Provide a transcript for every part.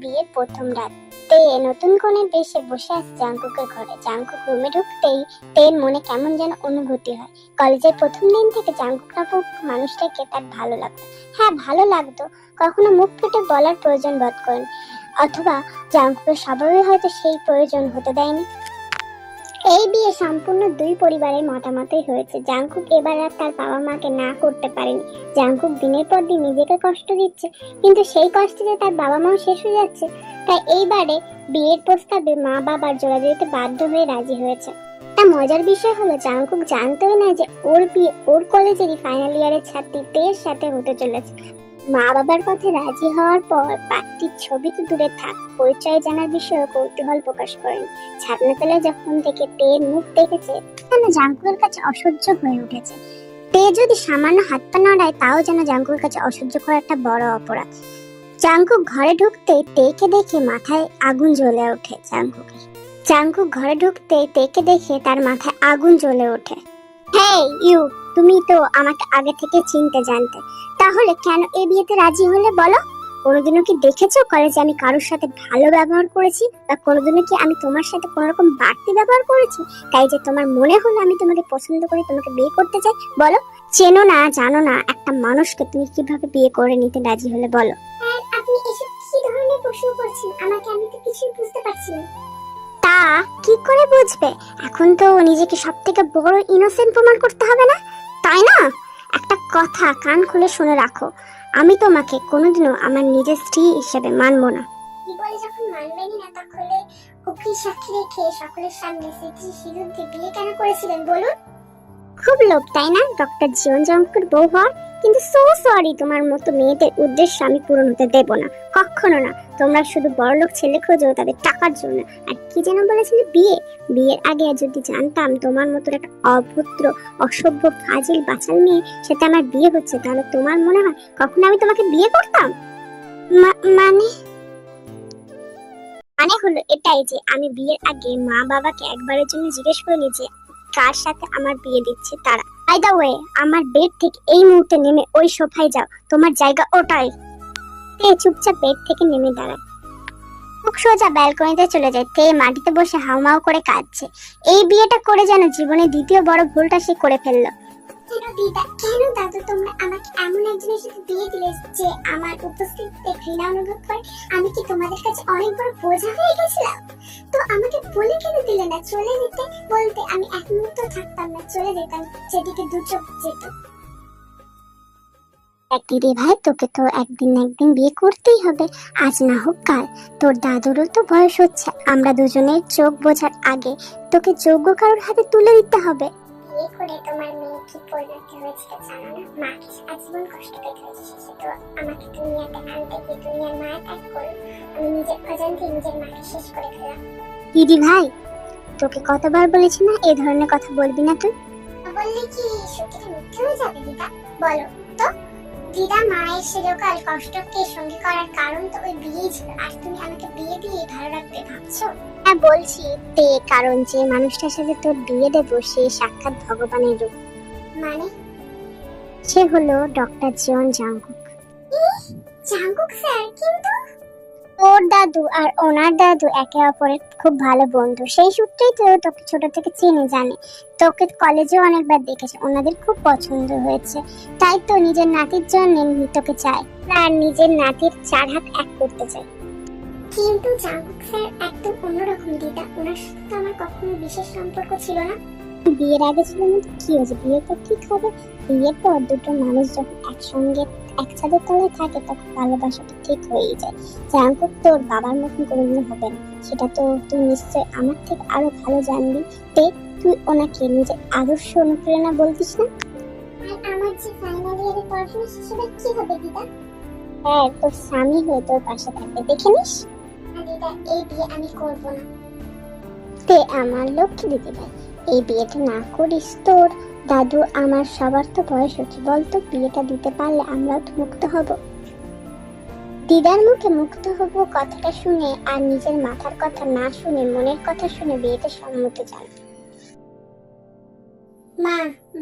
বিয়ের প্রথম রাত। নতুন বেশে বসে আছে জাংকুকের ঘরে। জাংকুক রুমে ঢুকতেই মনে কেমন যেন অনুভূতি হয়। কলেজের প্রথম দিন থেকে জাংকুক নামক মানুষটাকে তার ভালো লাগতো। হ্যাঁ ভালো লাগতো। কখনো মুখ ফুটে বলার প্রয়োজন বোধ করেন। অথবা জাংকুকের স্বভাবে হয়তো সেই প্রয়োজন হতে দেয়নি। এই বিয়ে সম্পূর্ণ দুই পরিবারের মতামতই হয়েছে। জাংকুক এবার আর তার বাবা মাকে না করতে পারেনি। জাংকুক দিনের পর দিন নিজেকে কষ্ট দিচ্ছে, কিন্তু সেই কষ্টে যে তার বাবা মাও শেষ হয়ে যাচ্ছে। তাই এইবারে বিয়ের প্রস্তাবে মা বাবার জোড়াজুড়িতে বাধ্য হয়ে রাজি হয়েছে। তা মজার বিষয় হলো, জাংকুক জানতোই না যে ওর বিয়ে ওর কলেজেরই ফাইনাল ইয়ারের ছাত্রী তের সাথে হতে চলেছে। মা বাবার পথে রাজি হওয়ার পর পাত্রীর ছবি তো দূরে থাক। পরিচয় জানার বিষয়ে কৌতূহল প্রকাশ করেন। ছাদনা তলায় যখন থেকে তের মুখ দেখেছে, যেন জাংকুকের কাছে অসহ্য হয়ে উঠেছে। তে যদি সামান্য হাত পা নড়ায়, তাও যেন জাঙ্কুর কাছে অসহ্য করা একটা বড় অপরাধ। চাঙ্কুক ঘরে ঢুকতে তেকে দেখে মাথায় আগুন জ্বলে ওঠে চাঙ্কুকের চাঙ্কুক ঘরে ঢুকতে তেকে দেখে তার মাথায় আগুন জ্বলে ওঠে। হেই ইউ, তুমি তো আমাকে আগে থেকে চিনতে জানতে। তাহলে কেন এই বিয়েতে রাজি হলে বলো? কোনোদিনও কি দেখেছ কলেজে আমি কারোর সাথে ভালো ব্যবহার করেছি? বা কোনোদিনও কি আমি তোমার সাথে কোনো রকম বাড়তি ব্যবহার করেছি? তাই যে তোমার মনে হলো আমি তোমাকে পছন্দ করি তোমাকে বিয়ে করতে চাই, বলো। চেনো না, জানো না, একটা মানুষকে তুমি কীভাবে বিয়ে করে নিতে রাজি হলে বলো। আপনি এসব কি ধরনের প্রশ্ন করছেন? আমাকে আমি তো কিছুই বুঝতে পারছি না। তা কি করে বুঝবে? এখন তো নিজেকে সব থেকে বড় ইনোসেন্ট প্রমাণ করতে হবে না? তাই না? একটা কথা কান খুলে শুনে রাখো। আমি তোমাকে কোনোদিনও আমার নিজের স্ত্রী হিসেবে মানবো না। বলে যখন সাক্ষী সকলের সামনে কেন করেছিলেন বলুন? খুব লোভ, তাই না? ডক্টর জীবন জঙ্কুর বউ হওয়ার? কিন্তু সো সরি তোমার মতো মেয়েদের উদ্দেশ্য আমি পূরণ হতে দেব না। কখনো না। তোমরা শুধু বড়লোক ছেলে খোঁজো, তাদের টাকার জন্য। আর কি যেন বলেছিলে বিয়ে? বিয়ের আগে যদি জানতাম তোমার মতো একটা অভদ্র, অসভ্য, ফাজিল বাচাল মেয়ে সেটা আমার বিয়ে হচ্ছে, তাহলে তোমার মনে হয় কখনো আমি তোমাকে বিয়ে করতাম? মানে? মানে হলো এটাই যে আমি বিয়ের আগে মা বাবাকে একবারের জন্য জিজ্ঞেস করিনি যে কার সাথে আমার বিয়ে দিচ্ছে তারা? বাই দ্য ওয়ে আমার বেড থেকে এই মুহূর্তে নেমে ওই সোফায় যাও। তোমার জায়গা ওটাই। তে চুপচাপ বেড থেকে নেমে দাঁড়ায়। মুখ সোজা ব্যালকনিতে চলে যায়। তে মাটিতে বসে হাউমাউ করে কাঁদছে। এই বিয়েটা করে যেন জীবনে দ্বিতীয় বড় ভুলটা সে করে ফেলল। ভাই, তোকে তো একদিন একদিন বিয়ে করতেই হবে। আজ না হোক কাল। তোর দাদুরও তো বয়স হচ্ছে। আমরা দুজনের চোখ বোঝার আগে তোকে যোগ্য কারোর হাতে তুলে দিতে হবে। করে তোমার মেয়ে কি পরিণতি হয়েছিল জানো না মাকে আজীবন কষ্ট পেতে হয়েছে শেষে তো আমাকে দুনিয়াতে আনতে গিয়ে দুনিয়ার মায়া ত্যাগ করল আমি নিজের অজান্তে নিজের মাকে শেষ করে ফেলাম দিদি ভাই তোকে কতবার বলেছি না এই ধরনের কথা বলবি না তুই? বললে কি সত্যিটা মিথ্যে হয়ে যাবে দিদা? বলো তো দিদা মায়ের চিরকাল কষ্টকে সঙ্গী করার কারণ তো ওই বিয়েই ছিল। আর তুমি আমাকে বিয়ে দিয়ে ভালো রাখবে ভাবছ? হ্যাঁ বলছি তে কারণ যে মানুষটার সাথে তোর বিয়ে দেবো সে সাক্ষাৎ ভগবানের রূপ। মানে? সে হলো doctor Jeon Jungkook. Jungkook sir কিন্তু? ওর দাদু আর ওনার দাদু একে অপরের খুব ভালো বন্ধু। সেই সূত্রেই তো তোকে ছোট থেকে চিনে জানে। তোকে কলেজেও অনেকবার দেখেছে ওনাদের খুব পছন্দ হয়েছে। তাই তো নিজের নাতির জন্য তোকে চায়। আর নিজের নাতির চার হাত এক করতে চায়। কিন্তু জাঙ্কুক স্যার একদম অন্যরকম দিদা। ওনার সাথে তো আমার কখনো বিশেষ সম্পর্ক ছিল না। বিয়ের আগে ছিল না তো কি হয়েছে? বিয়ে তো ঠিক হবে। বিয়ের পর দুটো মানুষ যখন একসঙ্গে এক ছাদের তলায় থাকে তখন ভালোবাসাটা ঠিক হয়েই যায়। জাঙ্কুক তোর বাবার মতন কোনোদিনও হবে না। সেটা তো তুই নিশ্চয় আমার থেকে আরও ভালো জানবি। তে তুই ওনাকে নিজের আদর্শ অনুপ্রেরণা বলতিস না? আর আমার যে ফাইনাল ইয়ারে পড়াশোনা শেষ হবে কি হবে দিদা? হ্যাঁ তোর স্বামী হয়ে তোর পাশে থাকবে দেখে নিস। দিদা এই বিয়ে আমি করব না। তে আমার লক্ষ্মী দিদি ভাই এই বিয়েটা না করিস তোর। দাদু, আমার সবার তো বয়স হচ্ছে। বলতো বিয়েটা দিতে পারলে আমরাও তো মুক্ত হব। দিদার মুখে মুক্ত হব কথাটা শুনে আর নিজের মাথার কথা না শুনে, মনের কথা শুনে বিয়েতে সম্মতি জান মা,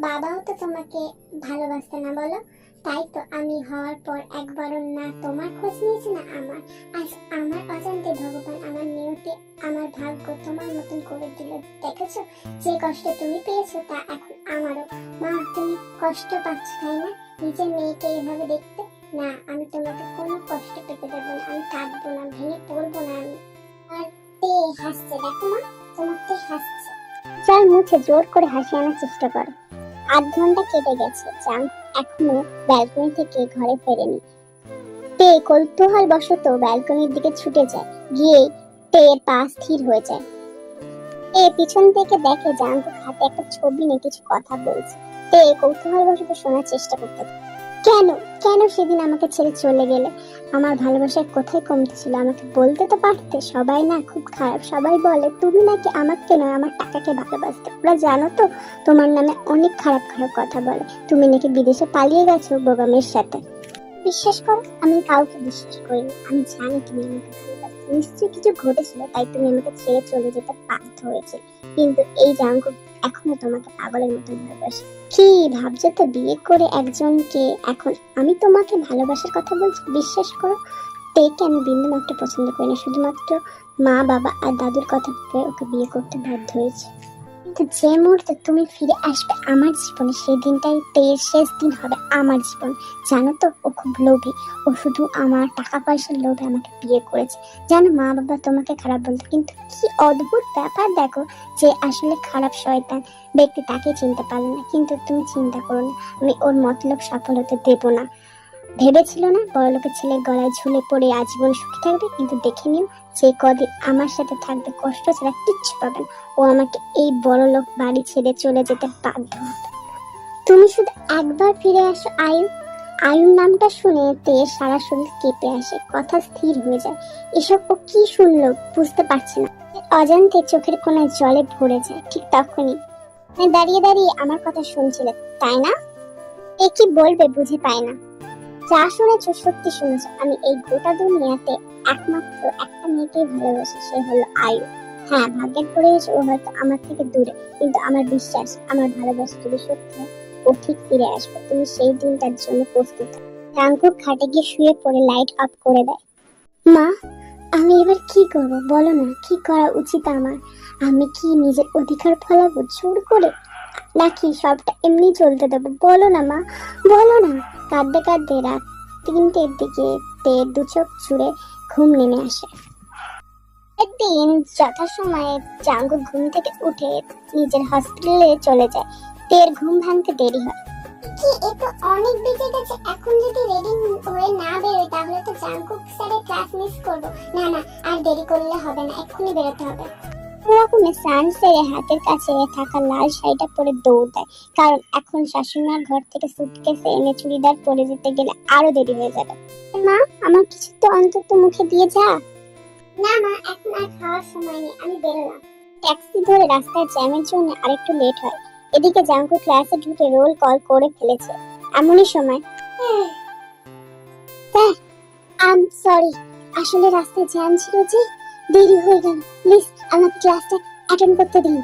বাবাও তো তোমাকে ভালোবাসতে না, বলো? তাই তো আমি হওয়ার পর একবারও না তোমার খোঁজ নিয়েছে, না আমার। আজ আমার অজান্তে ভগবান আমার নিয়তে আমার ভাগ্য তোমার মতন করে দিল। দেখেছ যে কষ্ট তুমি পেয়েছ তা এখন আমারও। মা, তুমি কষ্ট পাচ্ছ, তাই না? নিজের মেয়েকে এভাবে দেখতে? না, আমি তোমাকে কোনো কষ্ট পেতে দেবো না। আমি কাঁদবো না, ভেঙে পড়ব না আমি। আর তে হাসছে, দেখো মা, তোমার তে হাসছে। চার মুছে জোর করে হাসি আনার চেষ্টা করে। আধ ঘণ্টা কেটে গেছে চাঁদ এখনও ব্যালকনি থেকে ঘরে ফেরেনি কৌতূহল বশত ব্যালকনির দিকে ছুটে যায়, গিয়ে পা স্থির হয়ে যায়। এ পিছন থেকে দেখে জাঙ্কুক একটা ছবি নিয়ে কিছু কথা বলছে। কৌতূহল বশত শোনার চেষ্টা করতে কেন? কেন সেদিন আমাকে ছেড়ে চলে গেলে? আমার ভালোবাসার কোথায় কমতে ছিল? আমাকে বলতে তো পারতে। সবাই না খুব খারাপ। সবাই বলে, তুমি নাকি আমাকে নয়, আমার টাকাকে ভালোবাসতে। ওরা জানো তো, তোমার নামে অনেক খারাপ খারাপ কথা বলে। তুমি নাকি বিদেশে পালিয়ে গেছো বোগামের সাথে? বিশ্বাস করো, আমি কাউকে বিশ্বাস করি না আমি জানি তুমি আমাকে ভালোবাসো। নিশ্চয়ই কিছু ঘটেছিল, তাই তুমি আমাকে ছেড়ে চলে যেতে বাধ্য হয়েছে। কিন্তু এই জাঙ্কু এখনও তোমাকে পাগলের মতো ভালোবাসে। কি ভাবছ তো বিয়ে করে একজনকে? এখন আমি তোমাকে ভালোবাসার কথা বলছি, বিশ্বাস করো? তেকে আমি বিন্দু মাত্র পছন্দ করি না। শুধুমাত্র মা, বাবা আর দাদুর কথা ওকে বিয়ে করতে বাধ্য হয়েছে। কিন্তু যে মুহূর্তে তুমি ফিরে আসবে আমার জীবনে, সেই দিনটাই তের শেষ দিন হবে আমার জীবন। জানো তো, ও খুব লোভী। ও শুধু আমার টাকা পয়সার লোভে আমাকে বিয়ে করেছে। জানো মা বাবা তোমাকে খারাপ বলতো, কিন্তু কি অদ্ভুত ব্যাপার দেখো যে আসলে খারাপ শয়তান ব্যক্তি তাকে চিনতে পারল না। কিন্তু তুমি চিন্তা করো না, আমি ওর মতলব সফল হতে দেবো না। ভেবেছিল না বড়লোকের ছেলের গলায় ঝুলে পড়ে আজীবন সুখী থাকবে, কিন্তু দেখে নিও যে কদিন আমার সাথে থাকবে, কষ্ট ছাড়া কিচ্ছু পাবে না। ও আমাকে এই বড় লোক বাড়ি ছেড়ে চলে যেতে বাধ্য হবে। তুমি শুধু একবার ফিরে আসো আয়ু আয়ুর নামটা শুনে তে সারা শরীর কেঁপে আসে, কথা স্থির হয়ে যায়। এসব ও কি শুনলো বুঝতে পারছে না। অজান্তে চোখের কোনায় জলে ভরে যায়, ঠিক তখনই দাঁড়িয়ে দাঁড়িয়ে আমার কথা শুনছিলে, তাই না? এ কি বলবে বুঝে পায় না। যা শুনেছো সত্যি শুনেছো। আমি এই গোটা দুনিয়াতে একমাত্র একটা ভালোবাসি, সে হলো আয়ু। হ্যাঁ ভাগ্যের গেছে ও হয়তো আমার থেকে দূরে, কিন্তু আমার বিশ্বাস, আমার ভালোবাসা সত্যি ও ঠিক ফিরে আসবে। তুমি সেই জন্য প্রস্তুত। জাঙ্কুক খাটে গিয়ে শুয়ে পড়ে লাইট অফ করে দেয়। মা, আমি এবার কি করব? বলো না, কি করা উচিত আমার? আমি কি নিজের অধিকার ফলাবো? জোর করে? নাকি সবটা এমনি চলতে দেবো? বলো না, মা, বলো না। কাঁদতে কাঁদতে রাত তিনটের দিকে দু চোখ জুড়ে ঘুম নেমে আসে। একদিন যথাসময়ে জাঙ্গু ঘুম থেকে উঠে নিজের হসপিটালে চলে যায়। তের ঘুম ভাঙতে দেরি হয়। কি, এ অনেক বেজে গেছে। এখন যদি রেডি হয়ে না বেরোই, তাহলে তো জাঙ্কুক স্যারের ক্লাস মিস করব। না না, আর দেরি করলে হবে না। এক্ষুনি বেরোতে হবে। সেরে হাতের কাছে থাকা লাল শাড়িটা পরে দৌড় দেয়। কারণ এখন শাশুড়িমার ঘর থেকে সুটকেসে এনে চুড়িদার পরে যেতে গেলে আরও দেরি হয়ে যাবে। মা আমার কিছু তো অন্তত মুখে দিয়ে যা। না মা এখন আর খাওয়ার সময় নেই আমি বেরোলাম। ট্যাক্সি ধরে রাস্তায় জ্যামের জন্য আরেকটু লেট হয়। এদিকে জাঙ্কু ক্লাসে ঢুকে রোল কল করে ফেলেছে। এমনই সময়। স্যার আম সরি আসলে রাস্তায় জ্যাম ছিল যে দেরি হয়ে গেল। প্লিজ আমাকে ক্লাসটা অ্যাটেন্ড করতে দিন।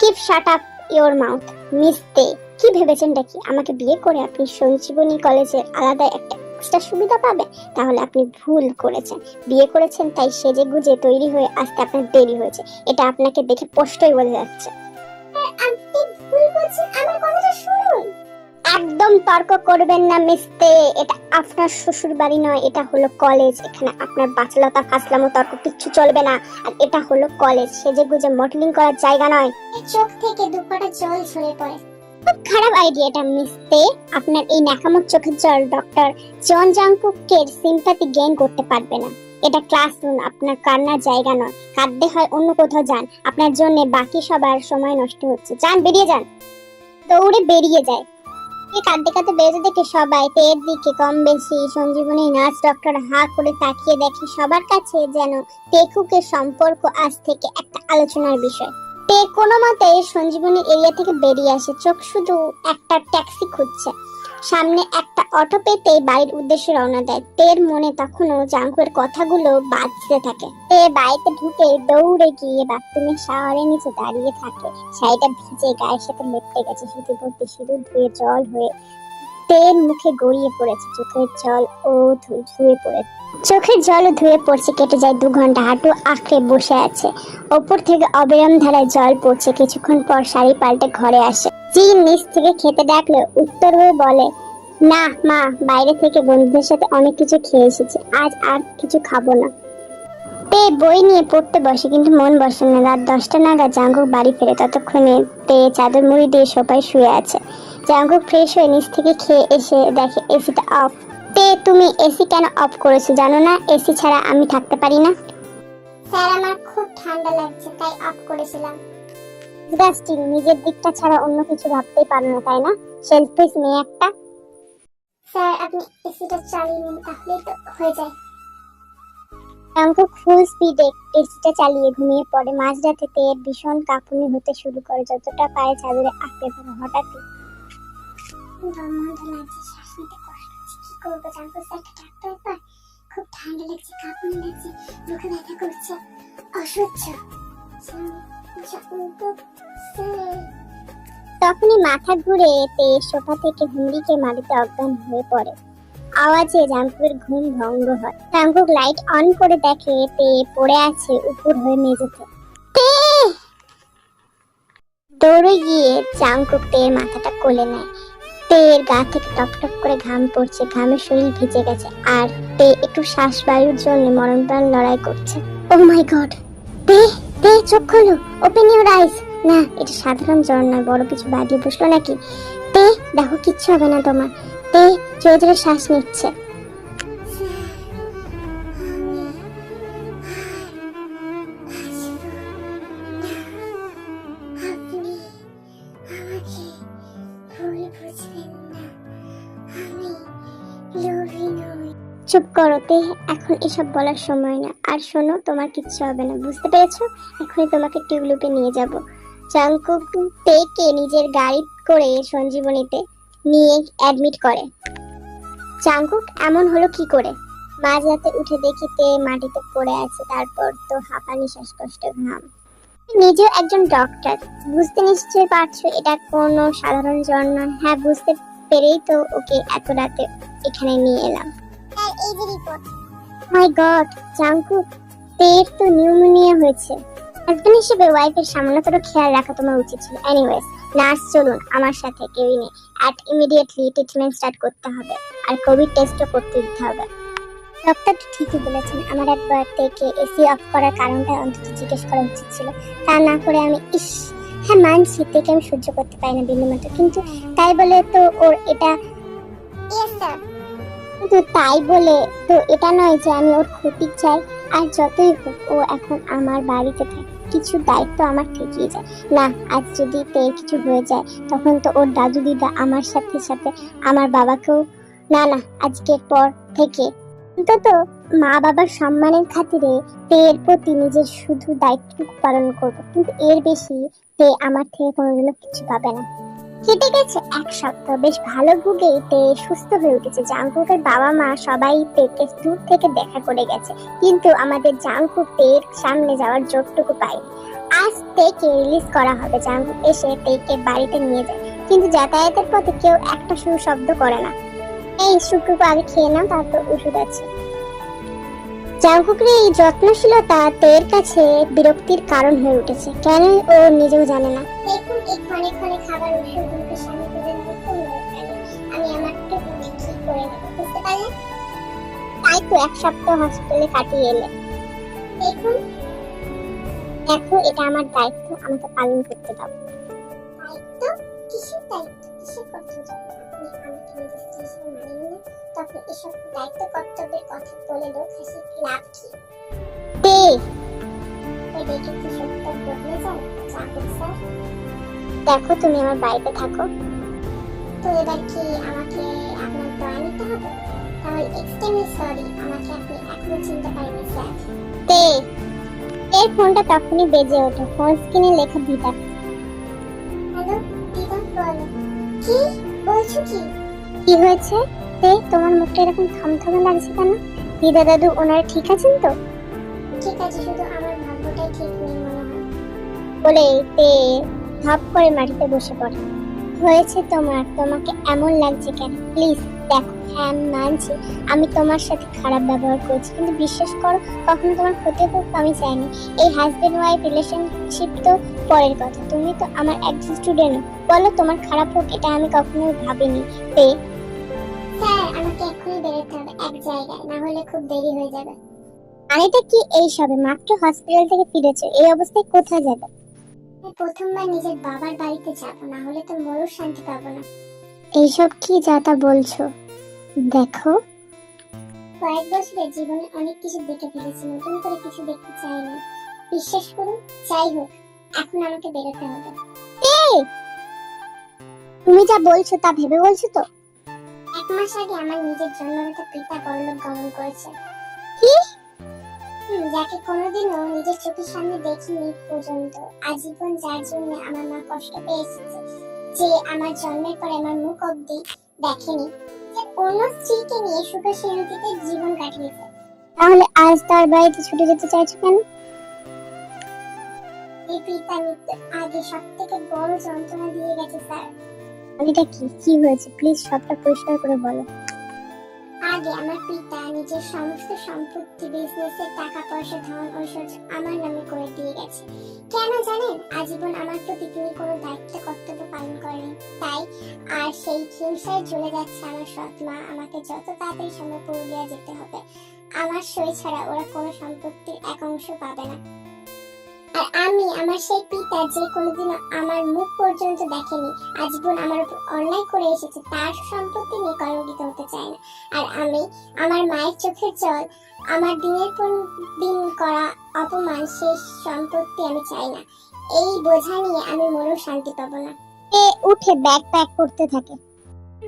Keep shut up your mouth মিস্তে কি ভেবেছেন কি আমাকে বিয়ে করে আপনি সঞ্জীবনী কলেজের আলাদা একটা এক্সট্রা সুবিধা পাবে? তাহলে আপনি ভুল করেছেন। বিয়ে করেছেন, তাই সেজে গুজে তৈরি হয়ে আসতে আপনার দেরি হয়েছে। এটা আপনাকে দেখে স্পষ্টই বোঝা যাচ্ছে। একদম তর্ক করবেন না মিস্তে এটা আপনার শ্বশুর বাড়ি নয় এটা হলো কলেজ এখানে আপনার বাচলতা ফাসলামো তর্ক কিচ্ছু চলবে না। আর এটা হলো কলেজ সেজে গুজে মডেলিং করার জায়গা নয়। চোখ থেকে দুপাটা জল ঝরে পড়ে। খুব খারাপ আইডিয়াটা মিস্তে আপনার এই ন্যাকামোর চোখের জল ডক্টর জন জাংকুককে সিম্পাথি গেইন করতে পারবে না। এটা ক্লাসরুম আপনার কান্নার জায়গা নয়। কাঁদতে হয় অন্য কোথাও যান। আপনার জন্য বাকি সবার সময় নষ্ট হচ্ছে। যান বেরিয়ে যান। দৌড়ে বেরিয়ে যায়। কাঁদতে কাঁদতে বেরোতে দেখে সবাই তের দিকে কম বেশি সঞ্জীবনী নার্স ডক্টর হা করে তাকিয়ে দেখে সবার কাছে যেন টেকুকের সম্পর্ক আজ থেকে একটা আলোচনার বিষয়। তে কোনো মতে সঞ্জীবনী এরিয়া থেকে বেরিয়ে আসে, চোখ শুধু একটা ট্যাক্সি খুঁজছে। সামনে একটা অটো পেতে বাড়ির উদ্দেশ্যে রওনা দেয়। তের মনে তখনও জাঙ্কুয়ের কথাগুলো বাজতে থাকে। তে বাড়িতে ঢুকে দৌড়ে গিয়ে বাথরুমের শাওয়ারের নিচে দাঁড়িয়ে থাকে। শাড়িটা ভিজে গায়ের সাথে লেপটে গেছে। শুধু ভর্তি শুধু ধুয়ে জল হয়ে তের মুখে গড়িয়ে পড়েছে, চোখের জল ও ধুয়ে পড়েছে চোখের জলও ধুয়ে পড়ছে, কেটে যায় দু ঘণ্টা, হাঁটু আঁকড়ে বসে আছে। ওপর থেকে অবিরাম ধারায় জল পড়ছে, কিছুক্ষণ পর শাড়ি পাল্টে ঘরে আসে। জি নিচ থেকে খেতে ডাকলে উত্তর হয়ে বলে, না, মা, বাইরে থেকে বন্ধুদের সাথে অনেক কিছু খেয়ে এসেছি, আজ আর কিছু খাব না। তে বই নিয়ে পড়তে বসে, কিন্তু মন বসে না। রাত দশটা নাগাদ জাঙ্গুক বাড়ি ফেরে, ততক্ষণে তে চাদর মুড়ি দিয়ে সবাই শুয়ে আছে। জাঙ্গুক ফ্রেশ হয়ে নিচ থেকে খেয়ে এসে দেখে এসিটা অফ তে তুমি এসি কেন অফ করেছ জানো না? এসি ছাড়া আমি থাকতে পারি না। স্যার আমার খুব ঠান্ডা লাগছে তাই অফ করেছিলাম। ডিসগাস্টিং নিজের দিকটা ছাড়া অন্য কিছু ভাবতেই পারো না তাই না? সেলফিশ মেয়ে একটা। স্যার আপনি এসিটা চালিয়ে নিন তাহলেই তো হয়ে যায়। জাঙ্কুক ফুল স্পিডে এসিটা চালিয়ে ঘুমিয়ে পড়ে। মাঝরাতে তের ভীষণ কাঁপুনি হতে শুরু করে যতটা পায়ে চাদরে আঁকড়ে ধরে হঠাৎই। তখনই মাথা ঘুরে তে সোফা থেকে হুমড়িকে মাটিতে অজ্ঞান হয়ে পড়ে। আওয়াজে জাঙ্কুকের ঘুম ভঙ্গ হয়। জাঙ্কুক লাইট অন করে দেখে তে পড়ে আছে উপর হয়ে মেঝেতে। দৌড়ে গিয়ে জাঙ্কুক পেয়ে মাথাটা কোলে নেয়। তের গা থেকে টপ টপ করে ঘাম পড়ছে, ঘামে শরীর ভিজে গেছে, আর তে একটু শ্বাস বায়ুর জন্য মরণপ্রাণ লড়াই করছে। ও মাই গড তে পে চোখ খোলো ওপেন ইউর আইস না, এটা সাধারণ জ্বর নয়, বড় কিছু বাদিয়ে বসল নাকি? তে দেখো, কিচ্ছু হবে না তোমার। তে জোরে জোরে শ্বাস নিচ্ছে। চুপ করো, তে। এখন এসব বলার সময় না। আর শোনো, তোমার কিচ্ছু হবে না, বুঝতে পেরেছ? এখনই তোমাকে টিউবলুপে নিয়ে যাব। চাঙ্কুক তেকে নিজের গাড়ি করে সঞ্জীবনীতে নিয়ে অ্যাডমিট করে। চাঙ্কুক এমন হলো কি করে? মাঝরাতে উঠে দেখি তে মাটিতে পড়ে আছে, তারপর তো হাঁপানি, শ্বাসকষ্ট, ঘাম। নিজেও একজন ডক্টর বুঝতে নিশ্চয়ই পারছ এটা কোনো সাধারণ জ্বর হ্যাঁ বুঝতে পেরেই তো ওকে এত রাতে এখানে নিয়ে এলাম। স্যার এই রিপোর্ট মাই গড জাঙ্কুক তের তো নিউমোনিয়া হয়েছে। হাজবেন্ড হিসেবে ওয়াইফের সামান্যতর খেয়াল রাখা তোমার উচিত ছিল। এনিওয়েজ নার্স চলুন, আমার সাথে কেউই নেই। অ্যাট ইমিডিয়েটলি ট্রিটমেন্ট স্টার্ট করতে হবে। আর কোভিড টেস্টও করতে দিতে হবে। ডক্টর ঠিকই বলেছেন, আমার একবার থেকে এসি অফ করার কারণটা অন্তত জিজ্ঞেস করা উচিত ছিল। তা না করে আমি, ইস হ্যাঁ মানছি থেকে আমি সহ্য করতে পারি না বিন্দুমাত্র। কিন্তু তাই বলে তো ওর এটা স্যার কিন্তু তাই বলে তো এটা নয় যে আমি ওর ক্ষতি চাই, আর যতই হোক ও এখন আমার বাড়িতে থাকে, কিছু দায়িত্ব আমার থেকেই যায়। না, আজ যদি তের কিছু হয়ে যায়, তখন তো ওর দাদু দিদা আমার সাথে সাথে আমার বাবাকেও, না না, আজকের পর থেকে। অন্তত মা বাবার সম্মানের খাতিরে তের প্রতি নিজের শুধু দায়িত্বটুকু পালন করব, কিন্তু এর বেশি তে আমার থেকে কোনোদিনও কিছু পাবে না। কেটে গেছে এক সপ্তাহ। বেশ ভালো ভুগে তে সুস্থ হয়ে উঠেছে। জাংকুকের বাবা মা সবাই তেকে দূর থেকে দেখা করে গেছে। কিন্তু আমাদের জাংকুক তের সামনে যাওয়ার জোরটুকু পায়নি। আজ তেকে রিলিজ করা হবে। জাংকুক এসে তেকে বাড়িতে নিয়ে যায়। কিন্তু যাতায়াতের পথে কেউ একটা শুরু শব্দ করে না। এই সুটুকু আগে খেয়ে নাও, তারপর ওষুধ আছে। জাংকুকের এই যত্নশীলতা তের কাছে বিরক্তির কারণ হয়ে উঠেছে। কেন ও নিজেও জানে না। দেখুন এই ক্ষণে ক্ষণে খাবার ওষুধ মুখে সামনে তুলে নেব কোনো দরকার নেই। আমি আমার টুকু ঠিক করে নেব বুঝতে পারলেন? তাই তো এক সপ্তাহ হসপিটালে কাটিয়ে এলে। দেখুন। দেখো এটা আমার দায়িত্ব আমাকে পালন করতে দাও। না তখন এসব দায়িত্ব কর্তব্যের কথা বলে লোক হাসি লাভ কি? তে দেখে কি সত্য বদলে যায় জাগুক স্যার। দেখো তুমি আমার বাড়িতে থাকো। তো এবার কি আমাকে আপনার দয়া নিতে হবে? তাহলে এক্সট্রিমলি সরি আমাকে আপনি এখনও চিনতে পারেননি স্যার। তে এই ফোনটা তখনই বেজে ওঠে ফোন স্ক্রিনে লেখা দিদা। হ্যালো দিদা বলো। কি? বলছো কি? কি হয়েছে? তে তোমার মুখটা এরকম থমথমে লাগছে কেন? দিদা দাদু ওনারা ঠিক আছেন তো? ঠিক আছে শুধু আমার ভাগ্যটাই ঠিক নেই মনে হয়। বলে তে ধপ করে মাটিতে বসে পড়ে। হয়েছে তোমার তোমাকে এমন লাগছে কেন? প্লিজ দেখো হ্যাঁ আমি মানছি। আমি তোমার সাথে খারাপ ব্যবহার করছি কিন্তু বিশ্বাস করো কখনো তোমার ক্ষতি হোক আমি চাইনি। এই হাজবেন্ড ওয়াইফ রিলেশনশিপ তো পরের কথা। তুমি তো আমার একজন স্টুডেন্ট বলো তোমার খারাপ হোক এটা আমি কখনোই ভাবিনি। তে আমাকে এক্ষুনি বেরোতে হবে এক জায়গায় না হলে খুব দেরি হয়ে যাবে। আরেটা কি এই সবে? মাত্র হসপিটাল থেকে ফিরেছে এই অবস্থায় কোথায় যাবে? প্রথমবার নিজের বাবার বাড়িতে যাব না হলে তো ময়ূর শান্তি পাবো না। এইসব কি যা তা বলছো? দেখো। কয়েক বছরে জীবনে অনেক কিছু দেখে ফেলেছি নতুন করে কিছু দেখতে চাই না। বিশ্বাস করুন যাই হোক এখন আমাকে বেরোতে হবে। তুমি যা বলছো তা ভেবে বলছো তো? মাস আগে আমার নিজের জন্মদাতা পিতা পরলোক গমন করেছে। কি? যাকে কোনোদিনও নিজের চোখের সামনে দেখিনি পর্যন্ত। আজীবন যার জন্য আমার মা কষ্ট পেয়ে এসেছে যে আমার জন্মের পরে আমার মুখ অব্দি দেখেনি যে অন্য স্ত্রীকে নিয়ে সুখ শান্তিতে জীবন কাটিয়েছে। তাহলে আজ তার বাড়িতে ছুটে যেতে চাইছো কেন? এই পিতা মৃত্যুর আগে সব থেকে বড় যন্ত্রণা দিয়ে গেছে স্যার। এটা কি? কি হয়েছে? প্লিজ সবটা পরিষ্কার করে বলো। আগে আমার পিতা নিজের সমস্ত সম্পত্তি বিজনেসের টাকা পয়সা ধন ঐশ্বর্য আমার নামে করে দিয়ে গেছে। কেন জানেন? আজীবন আমার প্রতি তিনি কোনো দায়িত্ব, কর্তব্য পালন করেন তাই আর সেই হিংসায় চলে যাচ্ছে আমার সৎ মা। আমাকে যত তাড়াতাড়ি সম্ভব পুরুলিয়া যেতে হবে। আমার সই ছাড়া ওরা কোনো সম্পত্তির এক অংশ পাবে না। আর আমি আমার সেই পিতা যে কোনোদিনও আমার মুখ পর্যন্ত দেখেনি আজীবন আমার উপর অন্যায় করে এসেছে, তার সম্পত্তি নিয়ে কলঙ্কিত হতে চায় না। আর আমি আমার মায়ের চোখের জল, আমার দিনের পর দিন করা অপমান, সেই সম্পত্তি আমি চাই না। এই বোঝা নিয়ে আমি মনেও শান্তি পাবো না। এ উঠে ব্যাগ প্যাক করতে থাকে।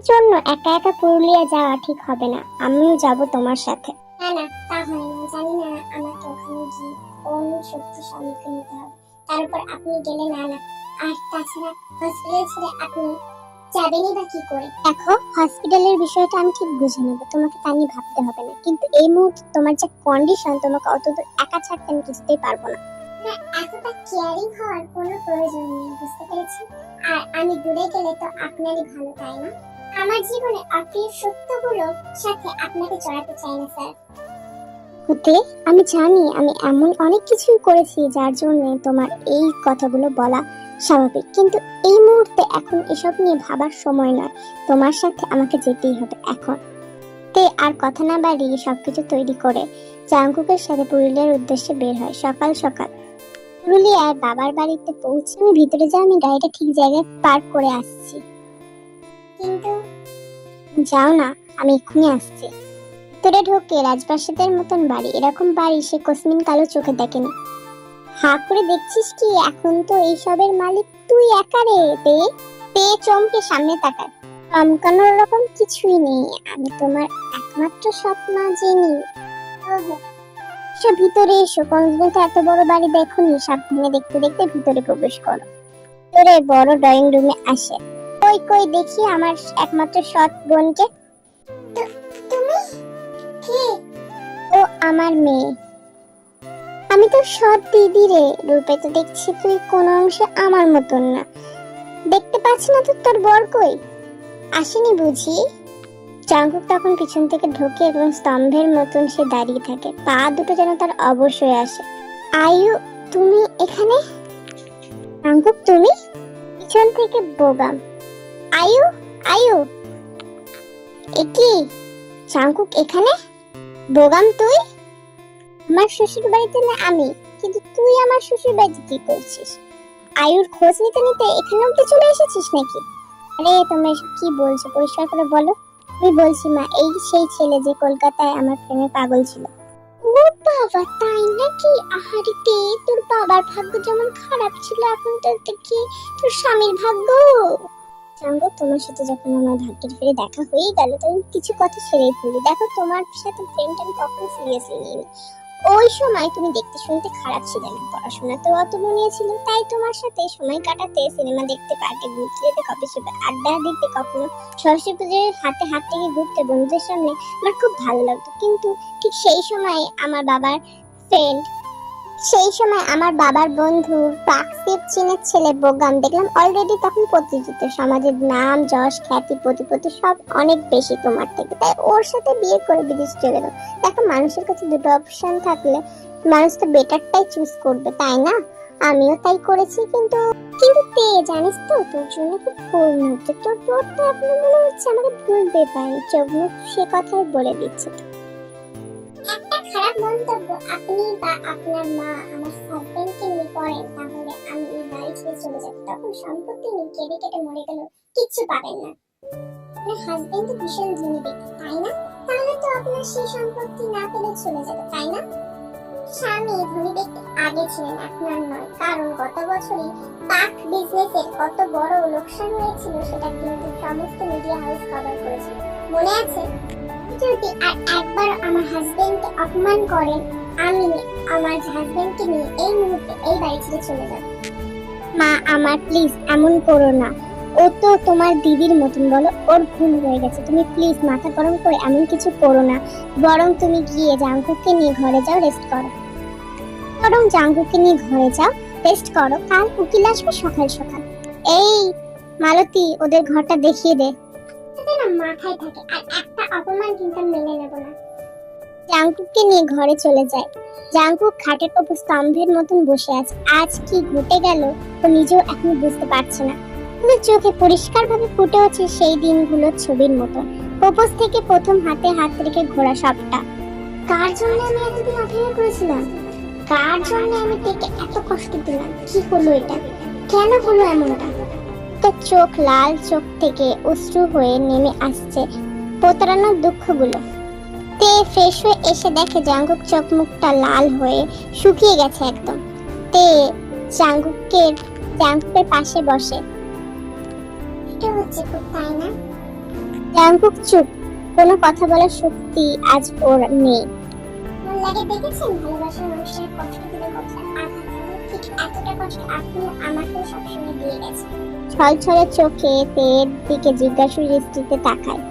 জন্য একা একা পুরুলিয়া যাওয়া ঠিক হবে না। আমিও যাব তোমার সাথে। না না, তা হয় না। জানি না আমাকে ওখানে গিয়ে কোন শক্তির সম্মুখীন হতে হবে। তার উপর আপনি গেলে না না আর তাছাড়া হসপিটাল ছেড়ে আপনি যাবেনই বা কি করে? দেখো হসপিটালের বিষয়টা আমি ঠিক বুঝে নেব। তোমাকে তা নিয়ে ভাবতে হবে না। কিন্তু এই মুহূর্তে তোমার যে কন্ডিশন তোমাকে অতদূর একা ছাড়তে আমি কিছুতেই পারব না। না এতটা কেয়ারিং হওয়ার কোনো প্রয়োজন নেই বুঝতে পেরেছি? আর আমি দূরে গেলে তো আপনারই ভালো তাই না? আমার জীবনে অপ্রিয় সত্যগুলো সাথে আপনাকে জড়াতে চাই না স্যার। হতে, আমি জানি আমি এমন অনেক কিছুই করেছি যার জন্য তোমার এই কথাগুলো বলা স্বাভাবিক। কিন্তু এই মুহূর্তে এখন এসব নিয়ে ভাবার সময় নয়। তোমার সাথে আমাকে যেতেই হবে এখন। তে, আর কথা না বাড়িয়ে সবকিছু তৈরি করে চাঙ্কুকের সাথে পুরুলিয়ার উদ্দেশ্যে বের হয় সকাল সকাল। পুরুলিয়ায় বাবার বাড়িতে পৌঁছে আমি ভিতরে যাই আমি গাড়িটা ঠিক জায়গায় পার্ক করে আসছি। কিন্তু যাও না, আমি এক্ষুনি আসছি। ভিতরে ঢোকে রাজপ্রাসাদের মতন বাড়ি, এরকম বাড়ি সে কসমিন কালো চোখে দেখেনি। হা করে দেখছিস কি, এখন তো এইসবের মালিক তুই একা রে তে চমকে সামনে তাকায়। চমকানোর রকম কিছুই নেই, আমি তোমার একমাত্র স্বপ্ন জেনি। ভিতরে এসো কনজবেন্ট এত বড় বাড়ি দেখুনি, সাবধানে দেখতে দেখতে ভিতরে প্রবেশ করো। ভিতরে বড় ড্রয়িং রুমে আসে। কই কই, দেখি আমার একমাত্র সৎ বোনকে। তুমি? কে? ও আমার মেয়ে। আমি তো সৎ দিদি রে, রূপে তো দেখছি তুই কোন অংশে আমার মতন না। দেখতে পাচ্ছি না তো তোর বর কই? আসেনি বুঝি? চাঙ্কুক তখন পিছন থেকে ঢোকে এবং স্তম্ভের মতন সে দাঁড়িয়ে থাকে। পা দুটো যেন তার অবশ্যই আসে। আয়ু, তুমি এখানে? চাঙ্কুক তুমি? পিছন থেকে বোগাম আয়ু আয়ু। এ কি? চাঙ্কুক এখানে? বোগাম তুই? আমার শ্বশুর বাড়িতে না আমি, কিন্তু তুই আমার শ্বশুর বাড়িতে কি করছিস? আয়ুর খোঁজ নিতে নিতে এখানে অব্দি চলে এসেছিস নাকি? আরে, তোমরা এসব কি বলছো? পরিষ্কার করে বলো। আমি বলছি, মা, এই সেই ছেলে যে কলকাতায় আমার প্রেমে পাগল ছিল। ও বাবা, তাই নাকি? আহারিতে তোর বাবার ভাগ্য যেমন খারাপ ছিল, এখন তো দেখি তোর স্বামীর ভাগ্য। সঙ্গ তোমার সাথে যখন আমার ভাগ্যের ফিরে দেখা হয়েই গেল তখন কিছু কথা ছেড়েই ফেলি। দেখো, তোমার সাথে প্রেমটা আমি কখনো সিরিয়াসলি নিইনি। ওই সময় তুমি দেখতে শুনতে খারাপ ছিলে না, পড়াশোনা তো অত মনে ছিল, তাই তোমার সাথে সময় কাটাতে সিনেমা দেখতে পার্কে ঘুরতে যেতে কফি শপে আড্ডা দিতে, কখনো সরস্বতী পুজোর হাতে হাত থেকে ঘুরতে, বন্ধুদের সামনে আমার খুব ভালো লাগতো। কিন্তু ঠিক সেই সময় আমার বাবার ফ্রেন্ড সেই সময় আমার বাবার বন্ধু পাকসিপ চীনের ছেলে বোগাম দেখলাম। অলরেডি তখন প্রতিষ্ঠিত সমাজের নাম, যশ, খ্যাতি, প্রতিপত্তি সব অনেক বেশি তোমার থেকে। তাই ওর সাথে বিয়ে করে বিদেশ চলে গেল। দেখো, মানুষের কাছে দুটো অপশন থাকলে মানুষ তো বেটারটাই চুজ করবে, তাই না? আমিও তাই করেছি, কিন্তু কিন্তু তে, জানিস তো, তোর জন্য খুব ভুল হচ্ছে তোর তোরটা আপনার মনে হচ্ছে আমাকে ভুলতে পারি চোখ মুখ সে কথাই বলে দিচ্ছে। খারাপ মন্তব্য আপনি বা আপনার মা, আমার হাজবেন্ডকে নিয়ে করেন, তাহলে আমি এই বাড়ি ছেড়ে চলে যাব। তখন সম্পত্তি নিয়ে কেটে কেটে মরে গেল কিচ্ছু পাবেন না। আপনার হাজবেন্ড তো ভীষণ ধনী ব্যক্তি, তাই না? তাহলে তো আপনার সেই সম্পত্তি না পেলে চলে যাবে, তাই না? স্বামী ধনী ব্যক্তি আগে ছিলেন আপনার নয়। কারণ গত বছরই পাক বিজনেসের কত বড় লোকসান হয়েছিল, সেটা কিন্তু সমস্ত মিডিয়া হাউস কভার করেছিল। মনে আছে? যদি আর একবার আমার হাজবেন্ডকে অপমান করেন, আমি আমার হাজবেন্ডকে নিয়ে এই মুহূর্তে এই বাড়ি ছেড়ে চলে যাব। মা, আমার প্লিজ এমন করো না। ও তো তোমার দিদির মতন, বলো, ওর ভুল হয়ে গেছে। তুমি প্লিজ মাথা গরম করে এমন কিছু করো না। বরং তুমি গিয়ে জাঙ্কুককে নিয়ে ঘরে যাও রেস্ট করো। বরং জাঙ্কুককে নিয়ে ঘরে যাও রেস্ট করো। কাল উকিল আসবে সকাল সকাল। এই, মালতী, ওদের ঘরটা দেখিয়ে দে। মাথায় থাকে আর একটা অপমান কিন্তু মেনে নেব না। জাঙ্কুককে নিয়ে ঘরে চলে যায়। জাঙ্কুক খাটের ওপর স্তম্ভের মতন বসে আছে। আজ কি ঘটে গেল, ও নিজেও এখনও বুঝতে পারছে না। কিন্তু চোখে পরিষ্কারভাবে ফুটে হচ্ছে সেই দিনগুলোর ছবির মতন প্রপোজ থেকে প্রথম হাতে হাত রেখে ঘোরা সবটা। কার জন্য আমি এতদিন অপেক্ষা করেছিলাম? কার জন্য আমি থেকে এত কষ্ট দিলাম? কি হলো এটা? কেন হলো এমনটা? তার চোখ লাল চোখ থেকে অশ্রু হয়ে নেমে আসছে প্রতারণার দুঃখগুলো। তে ফ্রেশ হয়ে এসে দেখে জাঙ্গুক চোখ মুখটা লাল হয়ে শুকিয়ে গেছে একদম। তে জাঙ্গুকের জাঙ্গুকের পাশে বসে। এটা হচ্ছে খুব তাই না? জাঙ্কুক চুপ কোনো কথা বলার শক্তি আজ ওর নেই। মন লাগে দেখেছেন ভালোবাসার মানুষের কষ্ট দিলে কতটা আঘাত ঠিক এতটা কষ্ট আপনি আমাকেও সবসময় দিয়ে গেছেন। ছলছলে চোখে তের দিকে জিজ্ঞাসু দৃষ্টিতে তাকায়।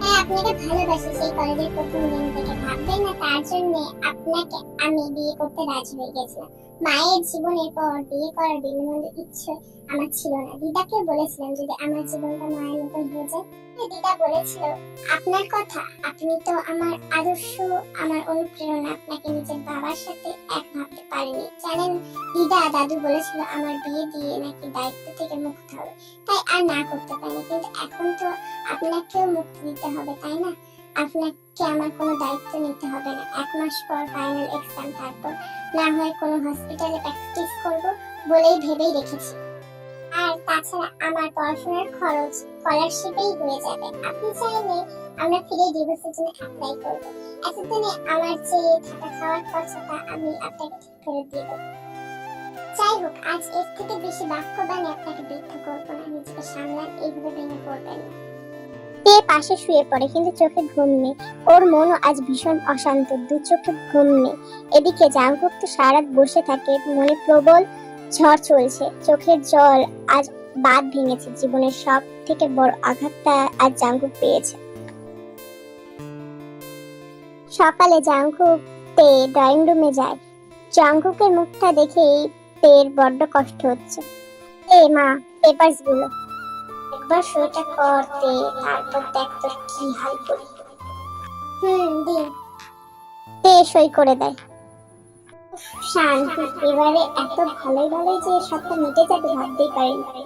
হ্যাঁ আপনাকে ভালোবাসি, সেই কলেজের প্রথম দিন থেকে ভাববেন না, তার জন্য আপনাকে আমি বিয়ে করতে রাজি হয়ে গেছিলাম। মায়ের জীবনের পর বিয়ে করার বিনোদন ইচ্ছে আমার ছিল না। দিদাকে বলেছিলাম যদি আমার জীবনটা মায়ের মতন হয়ে যায় দিদা বলেছিল, আপনার কথা, আপনি তো আমার আদর্শ, আমার অনুপ্রেরণা, আপনাকে নিজের বাবার সাথে এক ভাবতে জানেন, দিদা দাদু বলেছিল, আমার বিয়ে দিয়ে নাকি দায়িত্ব থেকে মুক্ত হবে। তাই আর না করতে পারিনি, কিন্তু এখন তো আপনাকেও মুক্তি দিতে হবে, তাই না? আপনাকে আমার কোনো দায়িত্ব নিতে হবে না। এক মাস পর ফাইনাল এক্সাম তারপর না হয় কোনো হসপিটালে প্র্যাকটিস করব বলেই ভেবেই রেখেছি। আর তাছাড়া আমার পড়াশোনার খরচ স্কলারশিপেই হয়ে যাবে। আপনি চাইলে আমরা ফিরে ডিভোর্সের জন্য অ্যাপ্লাই করব। এতদিনে আমার যে থাকা খাওয়ার খরচটা আমি আপনাকে ঠিক করে দেবো। যাই হোক, আজ এর থেকে বেশি বাক্য বানিয়ে আপনাকে বৃদ্ধ করব না। নিজেকে সামলান, এইভাবে ভেঙে পড়বেন না। তে পাশে শুয়ে পড়ে কিন্তু চোখে ঘুম নেই। ওর মনও আজ ভীষণ অশান্ত, দু চোখে ঘুম নেই। এদিকে জাঙ্কুক তো সারাত বসে থাকে, মনে প্রবল ঝড় চলছে। চোখের জল আজ বাদ ভেঙেছে, জীবনের সব থেকে বড় আঘাতটা আজ জাঙ্কুক পেয়েছে। সকালে জাঙ্কুক তে ড্রয়িং রুমে যায়। জাঙ্কুকের মুখটা দেখেই তের বড্ড কষ্ট হচ্ছে। এ মা পেপারসগুলো। একবার সইটা করতে তারপর দেখ তোর কি হাল করি হুম দিন। তে সই করে দেয় শান্তি এবারে এত ভালোই ভালোই যে সবটা মিটে যাবে ভাবতেই পারিনি।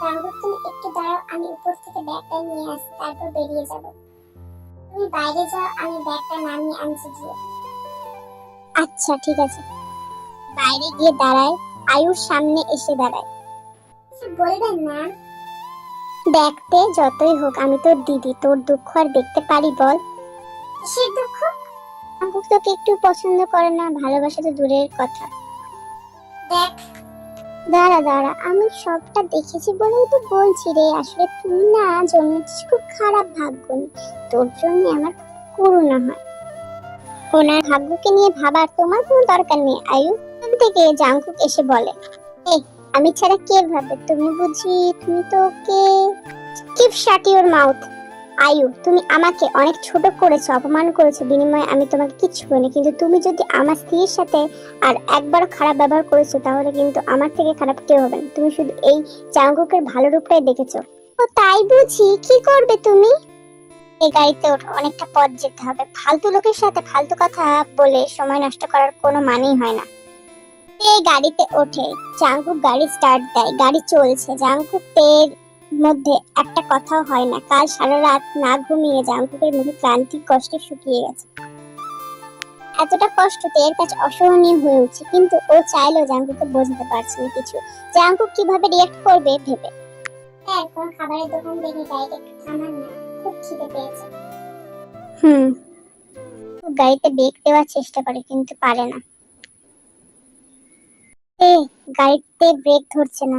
রামগর তুমি একটু দাঁড়াও আমি উপর থেকে ব্যাগটা নিয়ে আসি তারপর বেরিয়ে যাব। তুমি বাইরে যাও আমি ব্যাগটা নামিয়ে আনছি গিয়ে। আচ্ছা ঠিক আছে। বাইরে গিয়ে দাঁড়ায় আয়ুর সামনে এসে দাঁড়ায়। বলবেন না? দেখতে যতই হোক আমি তোর দিদি তোর দুঃখ আর দেখতে পারি বল। কিসের দুঃখ? জাঙ্কুক তোকে একটু পছন্দ করে না ভালোবাসা তো দূরের কথা। দেখ। দাঁড়া দাঁড়া আমি সবটা দেখেছি বলেই তো বলছি রে। আসলে তুই না জন্মেছিস খুব খারাপ ভাগ্য। তোর জন্য আমার করুণা হয়। ওনার ভাগ্যকে নিয়ে ভাবার তোমার কোনো দরকার নেই আয়ু। থেকে জাংকুক এসে বলে এই আমি ছাড়া কে ভাবে? তুমি বুঝি, তুমি তো কে কিপ শাট ইউর মাউথ আয়ু, তুমি আমাকে অনেক ছোট করেছ, অপমান করেছ, বিনিময়ে আমি তোমাকে কিচ্ছু করিনি। কিন্তু তুমি যদি আমার স্ত্রীর সাথে আর একবার খারাপ ব্যবহার করেছ, তাহলে কিন্তু আমার থেকে খারাপ কেউ হবে না। তুমি শুধু এই জাঙ্গুকের ভালো রূপটাই দেখেছ। ও, তাই বুঝি? কি করবে তুমি? এই গাড়িতে ওঠো অনেকটা পথ যেতে হবে। ফালতু লোকের সাথে ফালতু কথা বলে সময় নষ্ট করার কোনো মানেই হয় না। এই গাড়িতে ওঠে। জাঙ্কুক গাড়ি স্টার্ট দেয় গাড়ি চলছে। জাঙ্কুক তের মধ্যে একটা কথাও হয় না। কাল সারা রাত না ঘুমিয়ে জাঙ্কুকের মুখে ক্লান্তি কষ্টে শুকিয়ে গেছে। এতটা কষ্ট তের কাছে অসহনীয় হয়ে উঠছে কিন্তু ও চাইলেও জাঙ্কুকে বোঝাতে পারছে না কিছু। জাঙ্কুক কীভাবে রিয়াক্ট করবে ভেবে? স্যার কোন খাবারের দোকান দেখে গাড়িটা একটু থামান না খুব খিদে পেয়েছে। হুম। গাড়িতে ব্রেক দেওয়ার চেষ্টা করে কিন্তু পারে না। এ গাড়িতে ব্রেক ধরছে না।